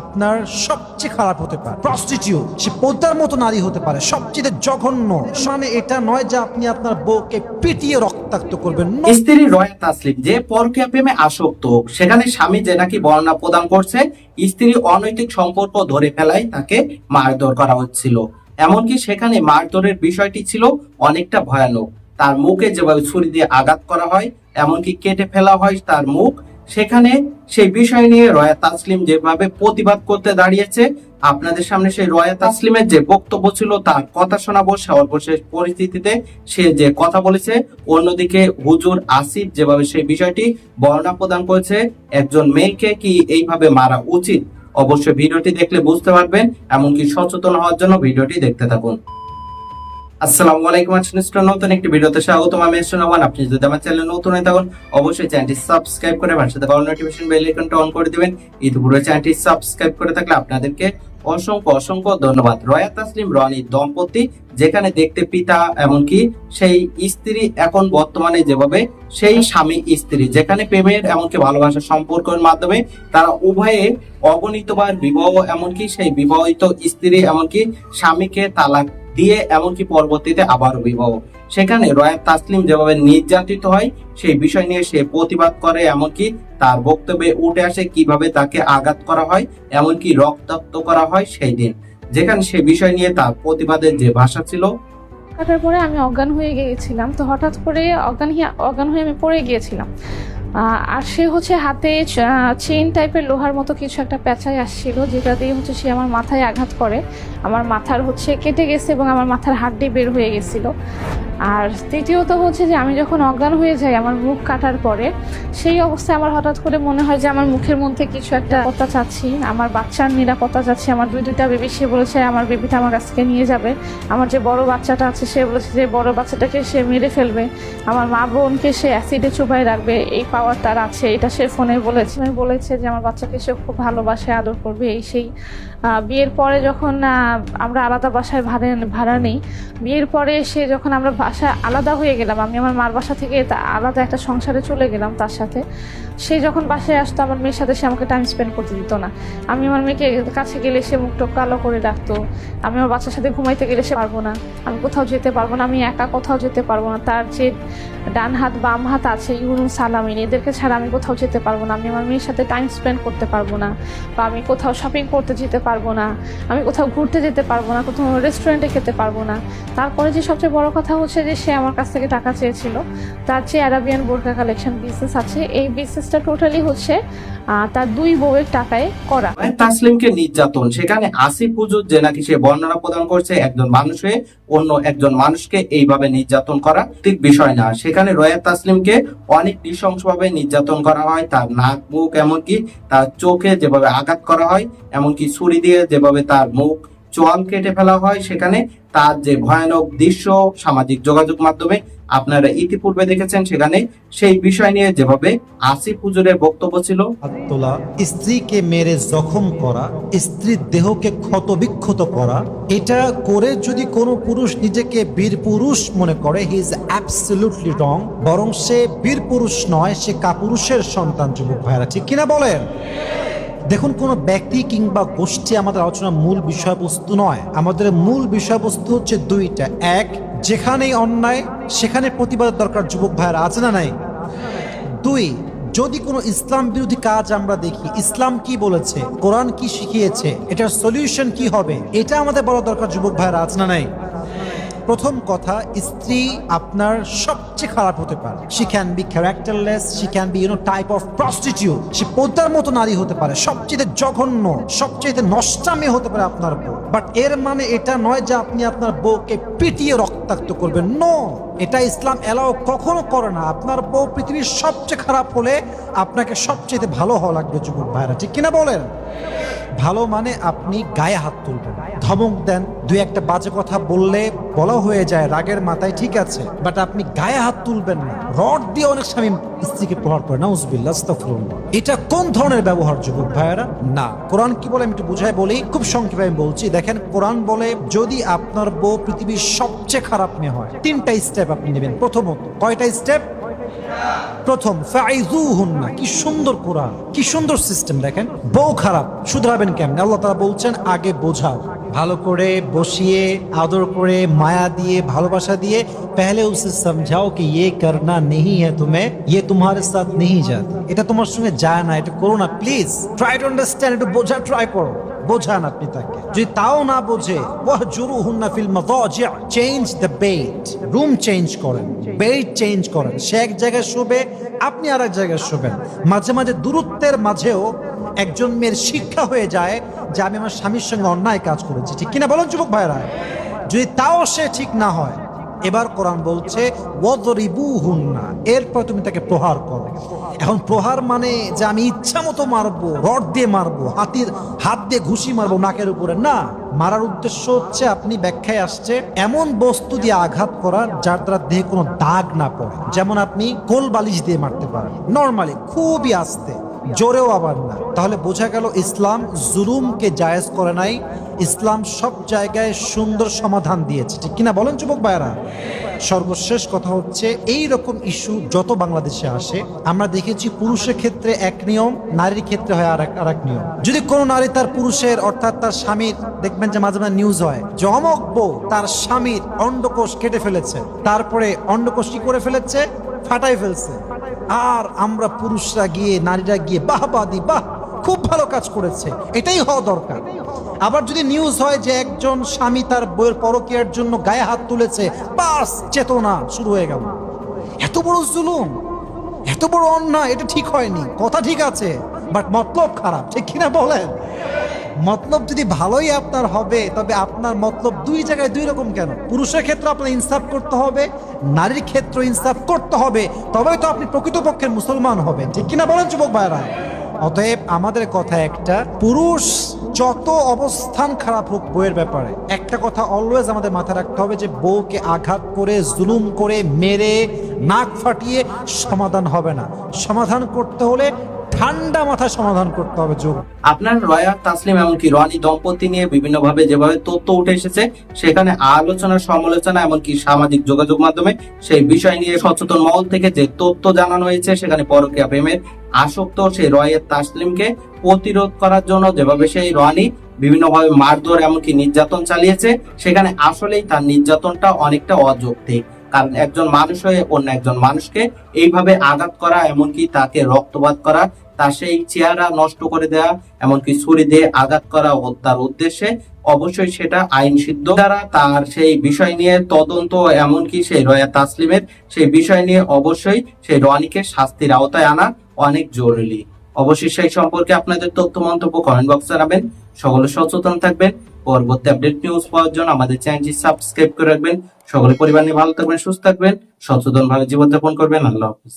আপনার সবচেয়ে খারাপ হতে পারে। প্রস্টিটিউট সে পদ্মার মতো নারী হতে পারে, সবচেয়ে জঘন্য। মানে এটা নয় যে আপনি আপনার বউকে পিটিয়ে রক্তাক্ত করবেন স্ত্রী রয়া তাসলিম, যে পরকীয়া প্রেমে আসক্ত, সেখানে স্বামী যে নাকি বর্ণনা প্রদান করছে স্ত্রী অনৈতিক সম্পর্ক ধরে ফেলায় তাকে মারধর করা হচ্ছিল। এমনকি সেখানে মারধরের বিষয়টি ছিল অনেকটা ভয়ানক। তার মুখে যেভাবে ছুরি দিয়ে আঘাত করা হয়, এমনকি কেটে ফেলা হয় তার মুখ সেখানে সেই বিষয় নিয়ে রয়া তাসলিম যেভাবে প্রতিবাদ করতে দাঁড়িয়েছে, আপনাদের সামনে সেই রয়া তাসলিমের যে বক্তব্য ছিল, তার কথা শোনাবো। সর্বশেষ পরিস্থিতিতে সে যে কথা বলেছে, অন্যদিকে হুজুর আসিফ যেভাবে সেই বিষয়টি বর্ণনা প্রদান করেছে, একজন মেয়েকে কি এইভাবে মারা উচিত? অবশ্যই ভিডিওটি দেখলে বুঝতে পারবেন, এমনকি সচেতন হওয়ার জন্য ভিডিওটি দেখতে থাকুন। আসসালামু আলাইকুম আজকে নতুন একটি ভিডিওতে স্বাগতম। আমি সোনামান আপনি যদি আমার চ্যানেল নতুন হয়ে থাকুন, অবশ্যই চ্যানেলটি সাবস্ক্রাইব করে পাশে থাকা নোটিফিকেশন বেল আইকনটা অন করে দিবেন। ইতিপূর্বে চ্যানেলটি সাবস্ক্রাইব করে থাকলে আপনাদেরকে অসংখ্য অসংখ্য ধন্যবাদ। রয়া তাসলিম রনি দম্পতি, যেখানে দেখতে পিতা এমনকি সেই স্ত্রী এখন বর্তমানে যেভাবে সেই স্বামী স্ত্রী, যেখানে প্রেমের এমনকি ভালোবাসার সম্পর্কের মাধ্যমে তারা উভয়ে অগণিতবার বিবাহ, এমনকি সেই বিবাহিত স্ত্রী এমনকি স্বামীকে তালাক দিয়ে এমনকি পরবর্তীতে আবার বিবাহ। সেখানে রয়াত তাসলিম যেভাবে নির্যাতিত হয়, সেই বিষয় নিয়ে সে প্রতিবাদ করে, এমনকি তার বক্তব্যে উঠে আসে কীভাবে তাকে আঘাত করা হয়, এমনকি রক্তাক্ত করা হয় সেই দিন। যেখানে সে বিষয় নিয়ে তার প্রতিবাদের যে ভাষা ছিল, কাটার পরে আমি অজ্ঞান হয়ে গিয়েছিলাম। তো হঠাৎ করে অজ্ঞান অজ্ঞান হয়ে আমি পড়ে গিয়েছিলাম। আর সে হচ্ছে হাতে চেন টাইপের লোহার মতো কিছু একটা প্যাঁচাই আসছিল, যেটা দিয়ে হচ্ছে সে আমার মাথায় আঘাত করে। আমার মাথার হচ্ছে কেটে গেছে এবং আমার মাথার হাড্ডি বের হয়ে গেছিল। আর তৃতীয়ত হচ্ছে যে আমি যখন অজ্ঞান হয়ে যাই আমার মুখ কাটার পরে, সেই অবস্থায় আমার হঠাৎ করে মনে হয় যে আমার মুখের মধ্যে কিছু একটা কথা চাচ্ছি, আমার বাচ্চার নিরাপত্তা চাচ্ছি, আমার দুই দুইটা বেবি সে বলেছে আমার বেবিটা আমার কাছ থেকে নিয়ে যাবে। আমার যে বড় বাচ্চাটা আছে, সে বলেছে যে বড় বাচ্চাটাকে সে মেরে ফেলবে। আমার মা বোনকে সে অ্যাসিডে চুপাই রাখবে, এই পাওয়ার তার আছে, এটা সে ফোনে বলেছে। আমি বলেছে যে আমার বাচ্চাকে সে খুব ভালোবাসে, আদর করবে, এই সেই বিয়ের পরে যখন আমরা আলাদা বাসায় ভাড়া ভাড়া নেই, বিয়ের পরে সে যখন আমরা বাসায় আলাদা হয়ে গেলাম। আমি আমার মার বাসা থেকে আলাদা একটা সংসারে চলে গেলাম তার সাথে। সে যখন বাসায় আসতো, আমার মেয়ের সাথে সে আমাকে টাইম স্পেন্ড করতে দিত না। আমি আমার মেয়েকে কাছে গেলে সে মুখটা কালো করে রাখতো। আমি আমার বাচ্চার সাথে ঘুমাইতে গেলে সে পারব না। আমি কোথাও যেতে পারব না। আমি একা কোথাও যেতে পারব না। তার যে ডান হাত, বাম হাত আছে ইউনুম সালামিন, এদেরকে ছাড়া আমি কোথাও যেতে পারব না। আমি আমার মেয়ের সাথে টাইম স্পেন্ড করতে পারব না। বা আমি কোথাও শপিং করতে যেতে পারব না। আমি কোথাও ঘুরতে যেতে পারব না। কোথাও রেস্টুরেন্টে খেতে পারব না। তারপরে যে সবচেয়ে বড় কথা হচ্ছে যে সে আমার কাছ থেকে টাকা চেয়েছিল। তার যে অ্যারাবিয়ান বোরকা কালেকশন বিজনেস আছে। এই বিজনেসটা টোটালি হচ্ছে তার দুই বউয়ের টাকায় করা। তাসলিমকে নির্যাতন। সেখানে আসিফ হুজুর, যে নাকি সে বর্ণনা প্রদান করছে, একজন মানুষ হয়ে অন্য একজন মানুষকে এইভাবে নির্যাতন করা ঠিক বিষয় না। সেখানে রয়াত তাসলিমকে অনেক নৃশংসভাবে নির্যাতন করা হয়। তার নাক, মুখ, এমনকি তার চোখে যেভাবে আঘাত করা হয়, এমনকি ছুরি দিয়ে যেভাবে তার মুখ চোয়াল কেটে ফেলা হয়, সেখানে তার যে ভয়ানক দৃশ্য সামাজিক যোগাযোগ মাধ্যমে আপনারা ইতিপূর্বে দেখেছেন, সেখানে সেই বিষয় নিয়ে যেভাবে আসিফ হুজুরের বক্তব্য ছিল। তোলা, স্ত্রীকে মেরে জখম করা, স্ত্রীর দেহকে ক্ষতবিক্ষত করা, এটা করে যদি কোনো পুরুষ নিজেকে বীর পুরুষ মনে করে হি ইজ অ্যাবসলিউটলি রং বরং সে বীর পুরুষ নয়, সে কাপুরুষের সন্তান, যুবক ভাইরা ঠিক কিনা বলেন? দেখুন, কোনো ব্যক্তি কিংবা গোষ্ঠী আমাদের আলোচনার মূল বিষয়বস্তু নয়। আমাদের মূল বিষয়বস্তু হচ্ছে দুইটা। এক, যেখানেই অন্যায়, সেখানে প্রতিবাদের দরকার যুবক ভাইয়েরা, আছে না নাই? দুই, যদি কোনো ইসলাম বিরোধী কাজ আমরা দেখি, ইসলাম কি বলেছে, কোরআন কি শিখিয়েছে, এটার সলিউশন কি হবে, এটা আমাদের বড় দরকার যুবক ভাইয়েরা, আছে না নাই? প্রথম কথা, স্ত্রী আপনার সবচেয়ে খারাপ হতে পারে। She can be characterless she can be you know type of prostitute সে পদ্মার মতো নারী হতে পারে, সবচেয়ে জঘন্য, সবচেয়ে নষ্টামে হতে পারে আপনার বউ। বাট এর মানে এটা নয় যে আপনি আপনার বউকে পিটিয়ে রক্তাক্ত করবেন। নো এটা ইসলাম এলাও কখনো করে না। আপনার বউ পৃথিবীর সবচেয়ে খারাপ হলে আপনাকে সবচেয়ে ভালো হওয়া লাগবে যুবক ভাইরা ঠিক কিনা বলেন? ভালো মানে আপনি গায়ে হাত তুলবেন, ধমক দেন, দুই একটা বাজে কথা বললে বলা হয়ে যায়, রাগের মাথায় ঠিক আছে বাট আপনি গায়ে হাত তুলবেন না। রড দিয়ে অনেক স্বামী স্ত্রীকে প্রহার করে, নাউজবিল্লাহ। এটা কোন ধরনের ব্যবহার যুবক ভাইয়েরা? না। কোরআন কি বলে আমি একটু বুঝাই বলি, খুব সংক্ষেপে আমি বলছি। দেখেন, কোরআন বলে যদি আপনার বউ পৃথিবীর সবচেয়ে খারাপ মেয়ে হয়, তিনটা স্টেপ আপনি নেবেন। প্রথমত, কয়টা স্টেপ প্রথম কি সুন্দর কোরআন, কি সুন্দর সিস্টেম দেখেন। বউ খারাপ, শুধরাবেন কেমন? আল্লাহ তারা বলছেন, আগে বোঝাও। ভালো করে বসিয়ে, আদর করে, মায়া দিয়ে, ভালোবাসা দিয়ে পেহলে উসে সমঝাও কি ইয়ে করনা নেই হ্যাঁ তুমি ইয়ে তোমার সাথ নেই যা এটা তোমার সঙ্গে যায় না, এটা করো না প্লিজ ট্রাই টু আন্ডারস্ট্যান্ড একটু বোঝা ট্রাই করো। বোঝান আপনি তাকে। যদি তাও না বোঝে মাদাজি' change the bedroom change করেন বেট চেঞ্জ করেন। সে এক জায়গায় শোবে, আপনি আর এক জায়গায় শোবেন। মাঝে মাঝে দূরত্বের মাঝেও একজন মেয়ের শিক্ষা হয়ে যায় যে আমি আমার স্বামীর সঙ্গে অন্যায় কাজ করেছি। ঠিক কিনা বলেন যুবক ভাইরা যদি তাও সে ঠিক না হয় এবার কোরআন বলছে, ওয়াদরিবুহুন্না এরপর তুমি তাকে প্রহার করো। এখন প্রহার মানে যে আমি ইচ্ছা মতো মারবো, রড দিয়ে মারবো হাতির হাত দিয়ে ঘুষি মারবো নাকের উপরে। না, মারার উদ্দেশ্য হচ্ছে আপনি ব্যাখ্যায় আসছে, এমন বস্তু দিয়ে আঘাত করা যার দ্বারা দেহে কোনো দাগ না পড়ে। যেমন আপনি কোল বালিশ দিয়ে মারতে পারেন। নর্মালি, খুবই আস্তে, জোরেও আবার না। তাহলে বোঝা গেল ইসলাম জুলুমকে জায়েজ করে নাই ইসলাম সব জায়গায় সুন্দর সমাধান দিয়েছে। ঠিক কিনা বলেন যুবক ভাইরা সর্বশেষ কথা হচ্ছে এই রকম ইস্যু যত বাংলাদেশে আসে, আমরা দেখেছি পুরুষের ক্ষেত্রে এক নিয়ম, নারীর ক্ষেত্রে হয় আর এক নিয়ম। যদি কোনো নারী তার পুরুষের, অর্থাৎ তার স্বামীর, দেখবেন যে মাঝে মাঝে নিউজ হয়, যে অমক বউ তার স্বামীর অন্ডকোষ কেটে ফেলেছে, তারপরে অন্ডকোষ কি করে ফেলেছে? ফাটাই ফেলছে। আর আমরা পুরুষরা গিয়ে, নারীরা গিয়ে, বাহ বাদি, বাহ, খুব ভালো কাজ করেছে। এটাই হওয়া দরকার। আবার যদি নিউজ হয় যে একজন স্বামী তার বইয়ের পরকীয়ার জন্য গায়ে হাত তুলেছে, বাস চেতনা শুরু হয়ে গেল। এত বড় জুলুম, এত বড় অন্যায়, এটা ঠিক হয়নি। কথা ঠিক আছে বাট মতলব খারাপ, ঠিক কিনা বলেন? মতলব যদি ভালোই আপনার হবে, তবে আপনার মতলব দুই জায়গায় দুই রকম কেন? পুরুষের ক্ষেত্রে আপনার ইনসাফ করতে হবে, নারীর ক্ষেত্রে ইনসাফ করতে হবে, তবেই তো আপনি প্রকৃতপক্ষের মুসলমান হবেন, ঠিক কিনা বলেন, যুবক ভাইরা অতএব আমাদের কথা একটা, পুরুষ যত অবস্থান খারাপ হোক বইয়ের ব্যাপারে, একটা কথা অলওয়েজ আমাদের মাথায় রাখতে হবে যে বউকে আঘাত করে, জুলুম করে, মেরে, নাক ফাটিয়ে সমাধান হবে না। সমাধান করতে হলে ঠান্ডা মাথায় সমাধান করতে হবে যোগ আপনার রয়া তাসলিম এমনকি রনি দম্পতি নিয়ে বিভিন্নভাবে যেভাবে তথ্য উঠে এসেছে, সেখানে আলোচনা, সমালোচনা, এমনকি সামাজিক যোগাযোগ মাধ্যমে সেই বিষয় নিয়ে সচেতন মহল থেকে যে তথ্য জানানো হয়েছে, সেখানে পরকীয়া প্রেমের আসক্ত সেই রয়ের তাসলিমকে প্রতিরোধ করার জন্য যেভাবে সেই রনি বিভিন্নভাবে মারধর, এমনকি নির্যাতন চালিয়েছে, সেখানে আসলেই তার নির্যাতনটা অনেকটা অযৌক্তিক। কারণ একজন মানুষ হয়ে অন্য একজন মানুষকে এইভাবে আঘাত করা, এমনকি তাকে রক্তপাত করা তার সেই চেহারা নষ্ট করে দেওয়া এমনকি ছুরি দিয়ে আঘাত করা হত্যার উদ্দেশ্যে অবশ্যই সেটা আইন সিদ্ধ। দ্বারা তার সেই বিষয় নিয়ে তদন্ত, এমনকি সেই রয়া তাসলিমের সেই বিষয় নিয়ে অবশ্যই সেই রনিকে শাস্তির আওতায় আনা অনেক জরুরি। অবশ্যই সেই সম্পর্কে আপনাদের তথ্য, মন্তব্য কমেন্ট বক্সে জানাবেন। সকলে সচেতন থাকবেন। পরবর্তী আপডেট নিউজ পাওয়ার জন্য আমাদের চ্যানেলটি সাবস্ক্রাইব করে রাখবেন। সকলে পরিবার নিয়ে ভালো থাকবেন, সুস্থ থাকবেন সচেতন ভাবে জীবনযাপন করবেন। আল্লাহ হাফিজ।